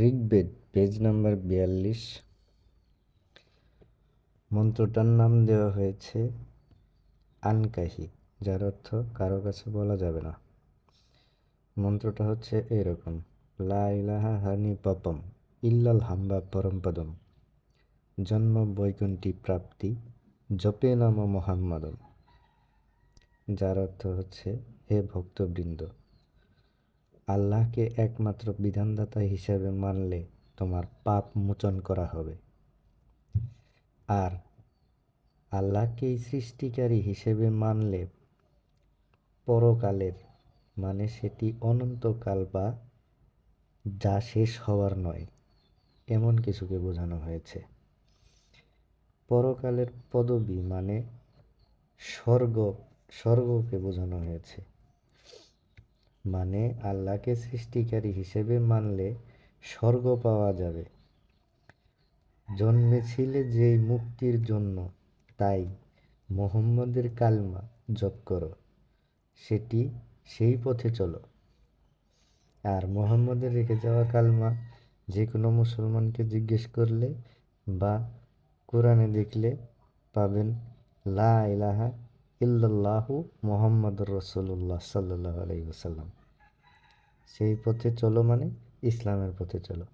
Rigveda page number বিয়াল্লিশ। মন্ত্রটার নাম দেওয়া হয়েছে আনকাহি, যার অর্থ কারও কাছে বলা যাবে না। মন্ত্রটা হচ্ছে এরকম, লা ইলাহা হানি পপম ইল্লাল হাম্বা পরমপদম জন্ম বৈকুণ্ঠী প্রাপ্তি জপে নাম মোহাম্মদম, যার অর্থ হচ্ছে হে ভক্তবৃন্দ। আল্লাহকে একমাত্র বিধানদাতা হিসেবে মানলে তোমার পাপ মোচন করা হবে। আর আল্লাহকেই সৃষ্টিকারী হিসেবে মানলে পরকালের মানে সেটি অনন্তকাল বা যা শেষ হওয়ার নয়, এমন কিছুকে বোঝানো হয়েছে। পরকালের পদবি মানে স্বর্গ, স্বর্গকে বোঝানো হয়েছে। মানে আল্লাহকে সৃষ্টিকারী হিসেবে মানলে স্বর্গ পাওয়া যাবে। জন্মেছিলে যেই মুক্তির জন্য, তাই মোহাম্মদের কালমা জপ করো। সেটি সেই পথে চলো। আর মোহাম্মদের রেখে যাওয়া কালমা যে কোনো মুসলমানকে জিজ্ঞেস করলে বা কোরআনে দেখলে পাবেন, লা ইলাহা ইল্লাল্লাহু মোহাম্মদুর রসুল্লাহ সাল্লাহ আলাই সেই পথে চলো মানে ইসলামের পথে চলো।